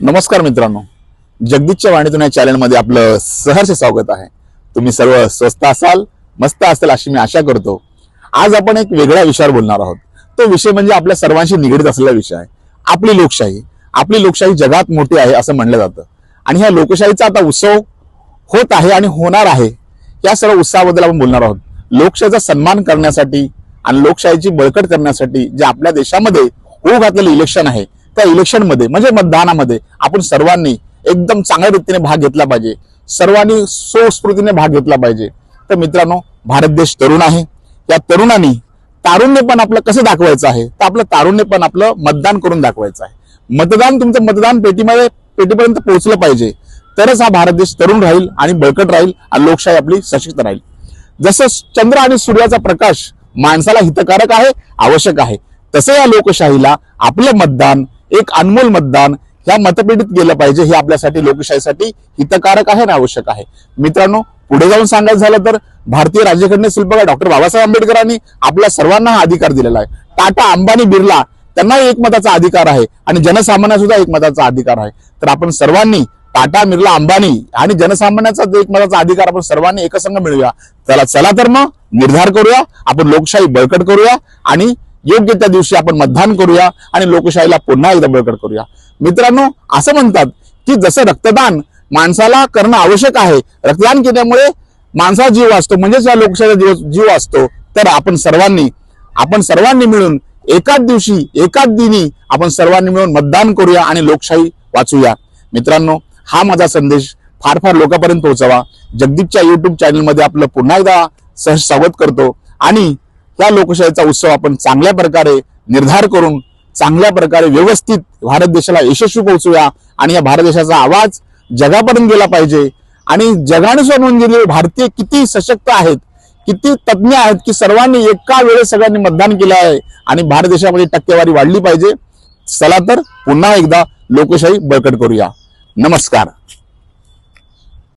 नमस्कार मित्रांनो. जगदीशच्या वाणीतून या चॅनलमध्ये आपलं सहर्ष स्वागत आहे. तुम्ही सर्व स्वस्त असाल मस्त असाल अशी मी आशा करतो. आज आपण एक वेगळ्या विषयावर बोलणार आहोत. तो विषय म्हणजे आपल्या सर्वांशी निगडीत असलेला विषय आहे. आपली लोकशाही. आपली लोकशाही जगात मोठी आहे असं म्हणलं जातं. आणि ह्या लोकशाहीचा आता उत्सव होत आहे आणि होणार आहे या सर्व उत्साहाबद्दल आपण बोलणार आहोत. लोकशाहीचा सन्मान करण्यासाठी आणि लोकशाहीची बळकट करण्यासाठी जे आपल्या देशामध्ये होऊ घातलेलं इलेक्शन आहे त्या इलेक्शनमध्ये म्हणजे मतदानामध्ये आपण सर्वांनी एकदम चांगल्या रीतीने भाग घेतला पाहिजे. सर्वांनी सोस्फूर्तीने भाग घेतला पाहिजे. तर मित्रांनो भारत देश तरुण आहे. या तरुणांनी तारुण्य पण आपलं कसं दाखवायचं आहे? तर आपलं तारुण्य पण आपलं मतदान करून दाखवायचं आहे. मतदान तुमचं मतदान पेटीमध्ये पेटीपर्यंत पोहोचलं पाहिजे. तरच हा भारत देश तरुण राहील आणि बळकट राहील आणि लोकशाही आपली सशक्त राहील. जसं चंद्र आणि सूर्याचा प्रकाश माणसाला हितकारक आहे आवश्यक आहे. तसं या लोकशाहीला आपलं मतदान एक अनमोल मतदान ह्या मतपेटीत गेलं पाहिजे हे आपल्यासाठी लोकशाहीसाठी हितकारक आहे आणि आवश्यक आहे. मित्रांनो पुढे जाऊन सांगायचं झालं तर भारतीय राज्यघटने शिल्पकार डॉक्टर बाबासाहेब आंबेडकरांनी आपल्या सर्वांना हा अधिकार दिलेला आहे. टाटा अंबानी बिर्ला त्यांनाही एकमताचा अधिकार आहे आणि जनसामान्या सुद्धा एकमताचा अधिकार आहे. तर आपण सर्वांनी टाटा बिर्ला अंबानी आणि जनसामान्याचा एकमताचा अधिकार आपण सर्वांनी एकसंघ मिळूया चला चला तर मग निर्धार करूया आपण लोकशाही बळकट करूया आणि योग्य त्या दिवशी आपण मतदान करूया आणि लोकशाहीला पुन्हा एकदा बळकट करूया. मित्रांनो असं म्हणतात की जसं रक्तदान माणसाला करणं आवश्यक आहे रक्तदान केल्यामुळे माणसाचा जीव असतो म्हणजेच या लोकशाहीचा जीव जीव तर आपण सर्वांनी आपण सर्वांनी मिळून एकाच दिवशी एकाच दिनी आपण सर्वांनी मिळून मतदान करूया आणि लोकशाही वाचूया. मित्रांनो हा माझा संदेश फार फार लोकांपर्यंत पोहोचावा. जगदीपच्या युट्यूब चॅनलमध्ये आपलं पुन्हा एकदा सहज स्वागत करतो. आणि त्या लोकशाहीचा उत्सव आपण चांगल्या प्रकारे निर्धार करून चांगल्या प्रकारे व्यवस्थित भारत देशाला यशस्वी पोहोचूया आणि या भारत देशाचा आवाज जगापर्यंत गेला पाहिजे. आणि जगाने समजून गेलेले भारतीय किती सशक्त आहेत किती तज्ञ आहेत की सर्वांनी एका वेळेस सगळ्यांनी मतदान केलं आहे आणि भारत देशामध्ये टक्केवारी वाढली पाहिजे. चला तर पुन्हा एकदा लोकशाही बळकट करूया. नमस्कार.